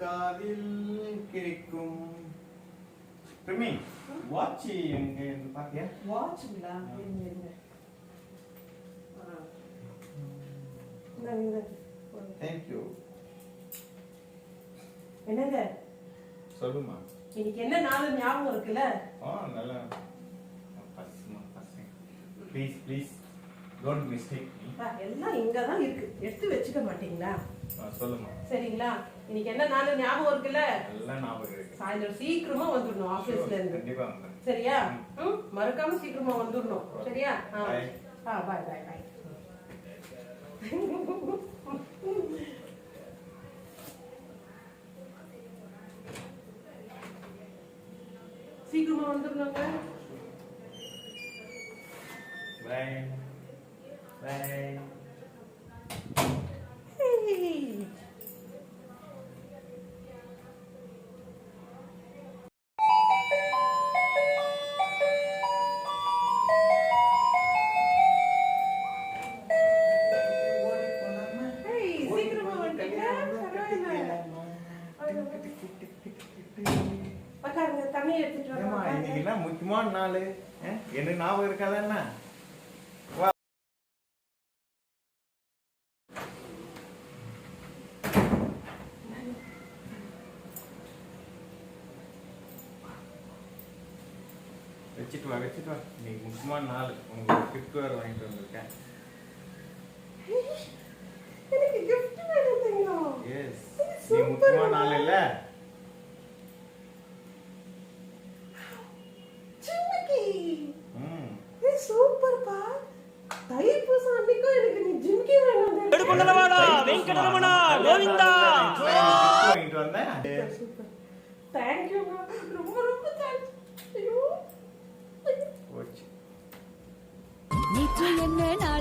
காதில் கிடைக்கும் பிரமி வாட்ச் எங்க பாத்தியா? வாட்சுங்களா இருங்க. போடுங்க. தேங்க்யூ என்னங்க? சொல்லுமா. இன்னைக்கு என்ன நாள் ஞாபகம் இருக்குல்ல? ஆ நல்லா. பசுமா பசங்க ப்ளீஸ் ப்ளீஸ் டோன்ட் மிஸ்டேக் எல்லாம் இங்க தான் இருக்கு. எடுத்து வச்சுக்க மாட்டீங்களா? சொல்லுமா. சரிங்களா? இன்னைக்கு என்ன நாள் ஞாபகம் இருக்குல்ல? எல்லாம் ஞாபகம் இருக்கு. சாயந்தரம் சீக்கிரமா வந்துடணும் ஆபீஸ்ல இருந்து. கண்டிப்பா சரியா? ம். மறக்காம சீக்கிரமா வந்துடணும். சரியா? ஆ. பாய் பாய் பாய் சீக்கிரமா வந்துடணுங்க. Bye Bye. Hey. Hey, தண்ணி எடுத்துட்டு ஏம்மா, இன்னைக்கு என்ன முக்கியமான நாள் என்ன ஞாபகம் இருக்காதா வச்சுட்டு வா வச்சுட்டு வா. இன்னைக்கு முக்கியமான நாள் உங்களுக்கு கிஃப்ட் வேறு வாங்கிட்டு வந்திருக்கேன். எஸ் நீ முக்கியமான நாள் இல்லை? எனக்கு நீ ஜிம்கி வேணும் வாங்கிட்டு வந்தேன். சூப்பர் தேங்க்யூ ரொம்ப ரொம்ப தேங்க்ஸ் ஐயோ. 最甜美。